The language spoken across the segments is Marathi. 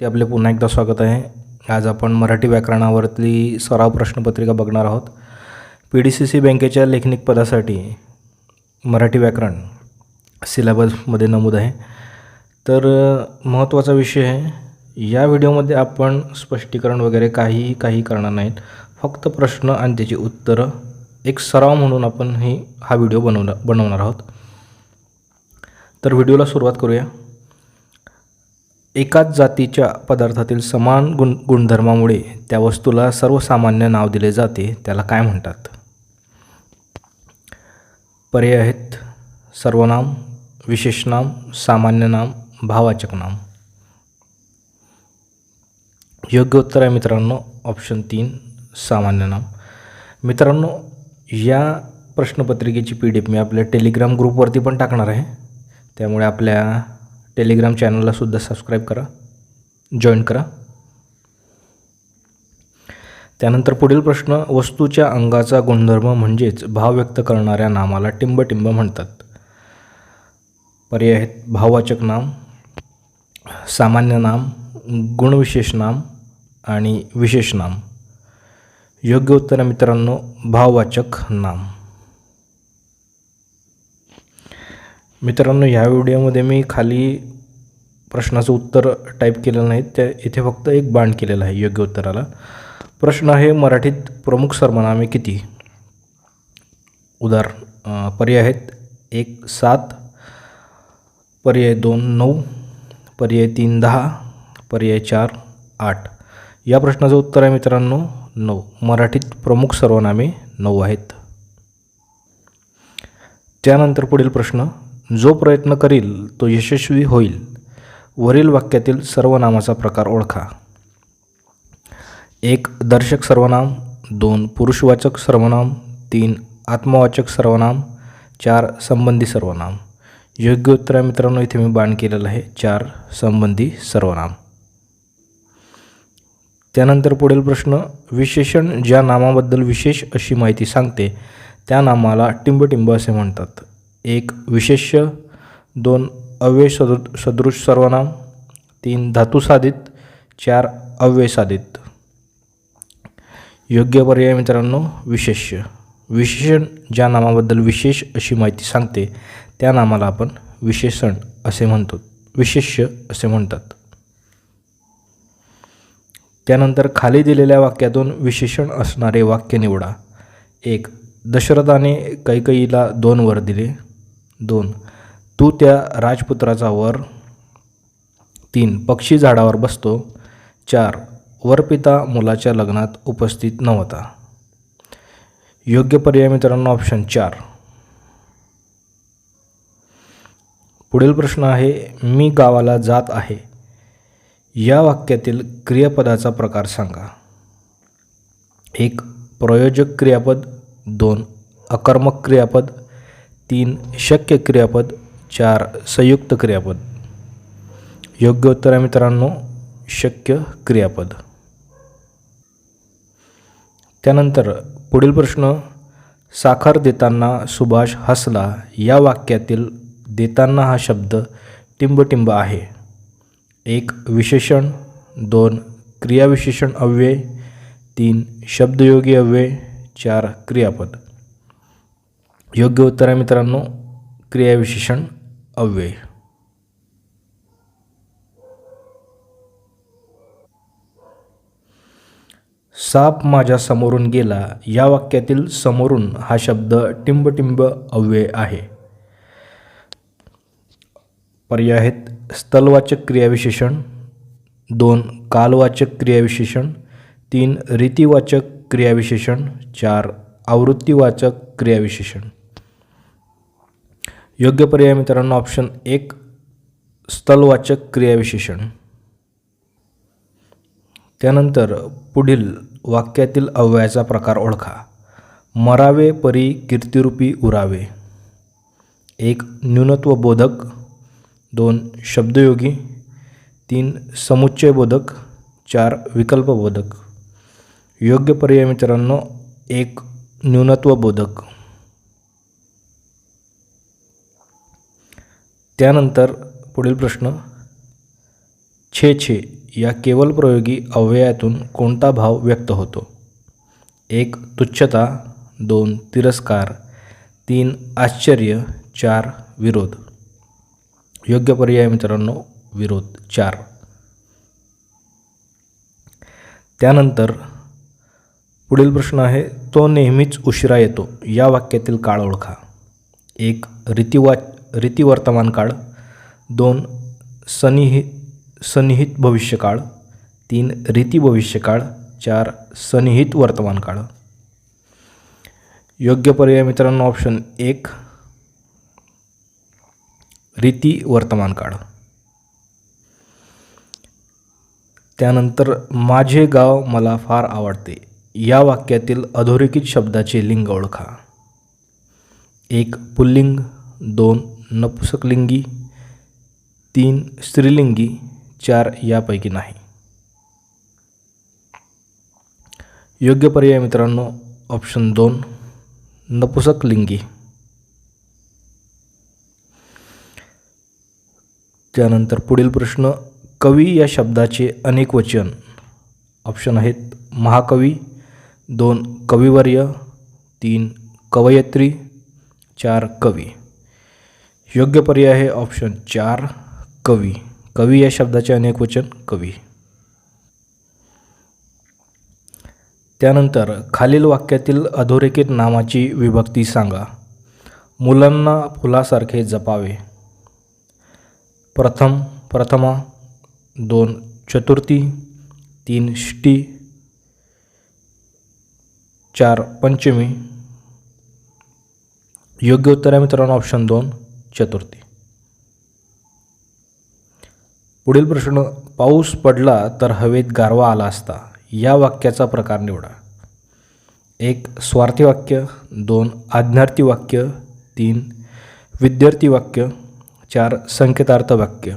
ते आपले पुन्हा एकदा स्वागत आहे. आज आपण मराठी व्याकरणावरती सराव प्रश्नपत्रिका बघणार आहोत. पी डी सी सी बँकेच्या लेखनिक पदासाठी मराठी व्याकरण सिलेबसमध्ये नमूद आहे. तर महत्त्वाचा विषय आहे. या व्हिडिओमध्ये आपण स्पष्टीकरण वगैरे काहीही काही करणार नाहीत. फक्त प्रश्न आणि त्याची उत्तरं. एक सराव म्हणून आपण ही हा व्हिडिओ बनवणार बनवणार आहोत. तर व्हिडिओला सुरुवात करूया. एकाच जातीच्या पदार्थातील समान गुण गुणधर्मामुळे त्या वस्तूला सर्वसामान्य नाव दिले जाते त्याला काय म्हणतात? पर्याय आहेत. सर्वनाम विशेषनाम सामान्य नाम भावाचक नाम. योग्य उत्तर आहे मित्रांनो. ऑप्शन तीन सामान्य नाम. मित्रांनो या प्रश्नपत्रिकेची पी डी एफ मी आपल्या टेलिग्राम ग्रुपवरती पण टाकणार आहे. त्यामुळे आपल्या टेलिग्राम चॅनललासुद्धा सबस्क्राईब करा जॉईन करा. त्यानंतर पुढील प्रश्न वस्तूच्या अंगाचा गुणधर्म म्हणजेच भाव व्यक्त करणाऱ्या नामाला टिंबटिंब म्हणतात. पर्याय आहेत भाववाचक नाम सामान्य नाम गुणविशेष नाम आणि विशेष नाम. योग्य उत्तर मित्रांनो भाववाचक नाम. मित्रांनो ह्या व्हिडिओमध्ये मी खाली प्रश्नाचं उत्तर टाईप केलेलं नाही. त्या इथे फक्त एक बाण केलेला आहे योग्य उत्तराला. प्रश्न आहे मराठीत प्रमुख सर्वनामे किती? उदार पर्याय आहेत. एक सात. पर्याय दोन नऊ. पर्याय तीन दहा. पर्याय चार आठ. या प्रश्नाचं उत्तर आहे मित्रांनो नऊ. मराठीत प्रमुख सर्वनामे नऊ आहेत. त्यानंतर पुढील प्रश्न. जो प्रयत्न करील तो यशस्वी होईल. वरील वाक्यातील सर्वनामाचा प्रकार ओळखा. एक दर्शक सर्वनाम. दोन पुरुषवाचक सर्वनाम. तीन आत्मवाचक सर्वनाम. चार संबंधी सर्वनाम. योग्य उत्तर आहे मित्रांनो इथे मी बाण केलेलं आहे. चार संबंधी सर्वनाम. त्यानंतर पुढील प्रश्न विशेषण ज्या नामाबद्दल विशेष अशी माहिती सांगते त्या नामाला टिंबटिंब असे म्हणतात. एक विशेष्य दोन अव्यय सदृ सदृश सर्वनाम तीन धातुसाधित चार अव्यय साधित. योग्य पर्याय मित्रांनो विशेष्य. विशेषण ज्या नामाबद्दल विशेष अशी माहिती सांगते त्या नामाला आपण विशेषण असे म्हणतो विशेष्य असे म्हणतात. त्यानंतर खाली दिलेल्या वाक्यातून विशेषण असणारे वाक्य निवडा. एक दशरथाने कैकईला दोन वर दिले. दोन. तू त्या राजपुत्राचा वर. तीन. पक्षी झाडावर बसतो. चार. वरपिता मुलाच्या लग्नात उपस्थित नव्हता. योग्य पर्याय मित्रांनो ऑप्शन चार. पुढील प्रश्न आहे मी गावाला जात आहे. या वाक्यातील क्रियापदाचा प्रकार सांगा. एक प्रयोजक क्रियापद. दोन अकर्मक क्रियापद. तीन शक्य क्रियापद चार संयुक्त क्रियापद. योग्य उत्तर आहे मित्रांनो शक्य क्रियापद. त्यानंतर पुढील प्रश्न साखर देताना सुभाष हसला या वाक्यातील देताना हा शब्द टिंबटिंब आहे. एक विशेषण दोन क्रियाविशेषण अव्यय तीन शब्दयोगी अव्यय चार क्रियापद. योग्य उत्तर आहे मित्रांनो क्रियाविशेषण अव्यय. साप माझ्या समोरून गेला. या वाक्यातील समोरून हा शब्द टिंबटिंब अव्यय आहे. पर्याय आहेत. स्थलवाचक क्रियाविशेषण दोन कालवाचक क्रियाविशेषण तीन रीतिवाचक क्रियाविशेषण चार आवृत्तीवाचक क्रियाविशेषण योग्य पर्याय मित्रांनो ऑप्शन एक स्थलवाचक क्रियाविशेषण. त्यानंतर पुढील वाक्यातील अव्ययाचा प्रकार ओळखा. मरावे परी कीर्तिरूपी उरावे. एक न्यूनत्व बोधक. दोन शब्दयोगी. तीन समुच्चय बोधक. चार विकल्प बोधक. योग्य पर्याय मित्रांनो एक न्यूनत्व त्यानंतर पुढील प्रश्न छे छे या केवल प्रयोगी अव्ययातून कोणता भाव व्यक्त होतो? एक तुच्छता दोन तिरस्कार तीन आश्चर्य चार विरोध. योग्य पर्याय मित्रांनो विरोध चार. त्यानंतर पुढील प्रश्न आहे तो नेहमीच उशिरा येतो या वाक्यातील काळ ओळखा. एक रीतिवाच रीतिवर्तमान काळ दोन सनिहित सन्निहित भविष्यकाळ तीन रीती भविष्यकाळ चार सन्निहित वर्तमान काळ. योग्य पर्याय मित्रांनो ऑप्शन एक रीती वर्तमान काळ. त्यानंतर माझे गाव मला फार आवडते. या वाक्यातील अधोरेखित शब्दाचे लिंग ओळखा. एक पुल्लिंग. दोन नपुसकलिंगी तीन स्त्रीलिंगी चार यापैकी नाही. योग्य पर्याय मित्रांनो ऑप्शन दोन नपुसकलिंगी. त्यानंतर पुढील प्रश्न कवी या शब्दाचे अनेक वचन. ऑप्शन आहेत महाकवी दोन कविवर्य तीन कवयत्री चार कवी. योग्य पर्याय आहे ऑप्शन चार कवी. कवी या शब्दाचे अनेक वचन कवी. त्यानंतर खालील वाक्यातील अधोरेखित नामाची विभक्ती सांगा. मुलांना फुलासारखे जपावे. प्रथम प्रथमा दोन चतुर्थी तीन ष्टी चार पंचमी. योग्य उत्तर आहे मित्रांनो ऑप्शन दोन. चतुर्थी. पुढील प्रश्न पाऊस पडला तर हवेत गारवा आला असता या वाक्याचा प्रकार निवडा. एक स्वार्थी वाक्य. दोन आज्ञार्थी वाक्य. तीन विद्यार्थी वाक्य. चार संकेतार्थ वाक्य.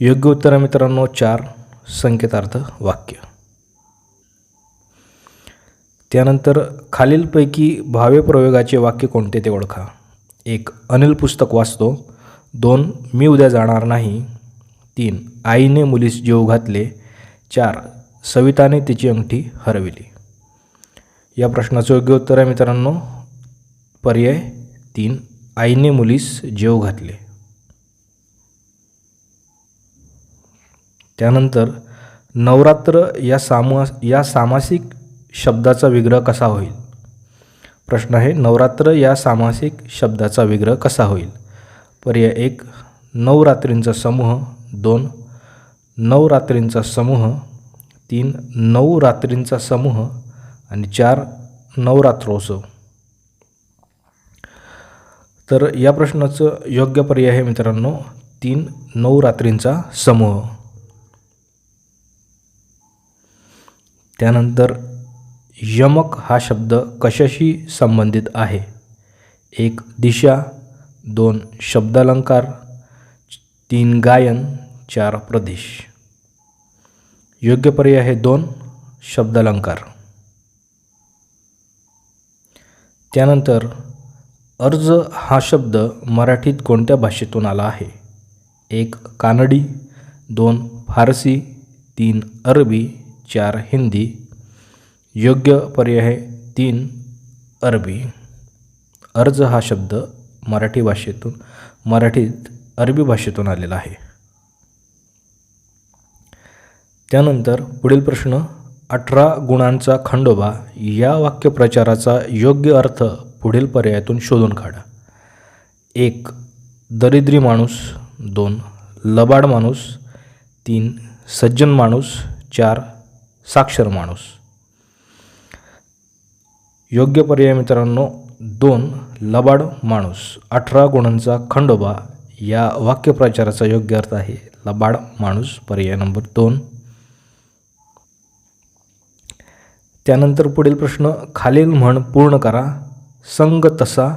योग्य उत्तर मित्रांनो चार संकेतार्थ वाक्य. त्यानंतर खालीलपैकी भावे प्रयोगाचे वाक्य कोणते ते ओळखा. एक अनिल पुस्तक वाचतो. दोन मी उद्या जाणार नाही. तीन आईने मुलीस जेव घातले. चार सविताने तिची अंगठी हरविली. या प्रश्नाचं योग्य उत्तर आहे मित्रांनो. पर्याय तीन आईने मुलीस जेव घातले. त्यानंतर नवरात्र या सामा या सामासिक शब्दाचा विग्रह कसा होईल? प्रश्न आहे नवरात्र या सामासिक शब्दाचा विग्रह कसा होईल? पर्याय एक नवरात्रींचा समूह. दोन नवरात्रींचा समूह. तीन नऊ रात्रींचा समूह. आणि चार नवरात्रोत्सव. तर या प्रश्नाचं योग्य पर्याय आहे मित्रांनो तीन नवरात्रींचा समूह. त्यानंतर यमक हा शब्द कशाशी संबंधित आहे? एक दिशा. दोन शब्दालंकार. तीन गायन. चार प्रदेश. योग्य पर्याय आहे दोन शब्दालंकार. त्यानंतर अर्ज हा शब्द मराठीत कोणत्या भाषेतून आला आहे? एक कानडी. दोन फारसी. तीन अरबी. चार हिंदी. योग्य पर्याय आहे तीन अरबी. अर्ज हा शब्द मराठी भाषेतून मराठीत अरबी भाषेतून आलेला आहे. त्यानंतर पुढील प्रश्न अठरा गुणांचा खंडोबा या वाक्यप्रचाराचा योग्य अर्थ पुढील पर्यायातून शोधून काढा. एक दरिद्री माणूस. दोन लबाड माणूस. तीन सज्जन माणूस. चार साक्षर माणूस. योग्य पर्याय मित्रांनो दोन लबाड माणूस अठरा गुणांचा खंडोबा या वाक्यप्रचाराचा योग्य अर्थ आहे. लबाड माणूस पर्याय नंबर दोन. त्यानंतर पुढील प्रश्न खालील म्हण पूर्ण करा संग तसा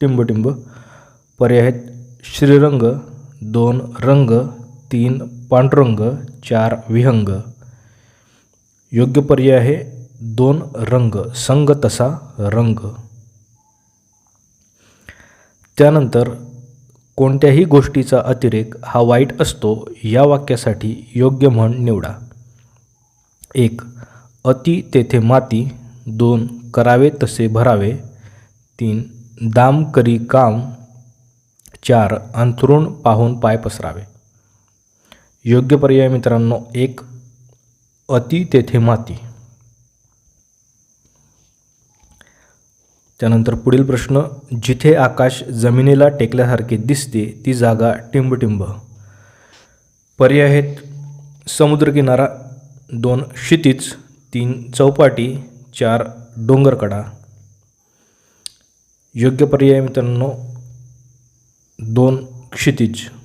टिंबटिंब. पर्याय आहेत श्रीरंग दोन रंग तीन पांडुरंग चार विहंग. योग्य पर्याय आहे दोन रंग संग तसा रंग. त्यानंतर कोणत्याही गोष्टीचा अतिरेक हा वाईट असतो या वाक्यासाठी योग्य म्हण निवडा. एक अति तेथे माती. दोन करावे तसे भरावे. तीन दाम करी काम. चार अंथरूण पाहून पाय पसरावे. योग्य पर्याय मित्रांनो एक अति तेथे माती. त्यानंतर पुढील प्रश्न जिथे आकाश जमिनीला टेकल्यासारखे दिसते ती जागा टिंबटिंब. पर्याय आहेत. समुद्रकिनारा दोन क्षितिज तीन चौपाटी चार डोंगरकडा. योग्य पर्याय मित्रांनो दोन क्षितिज.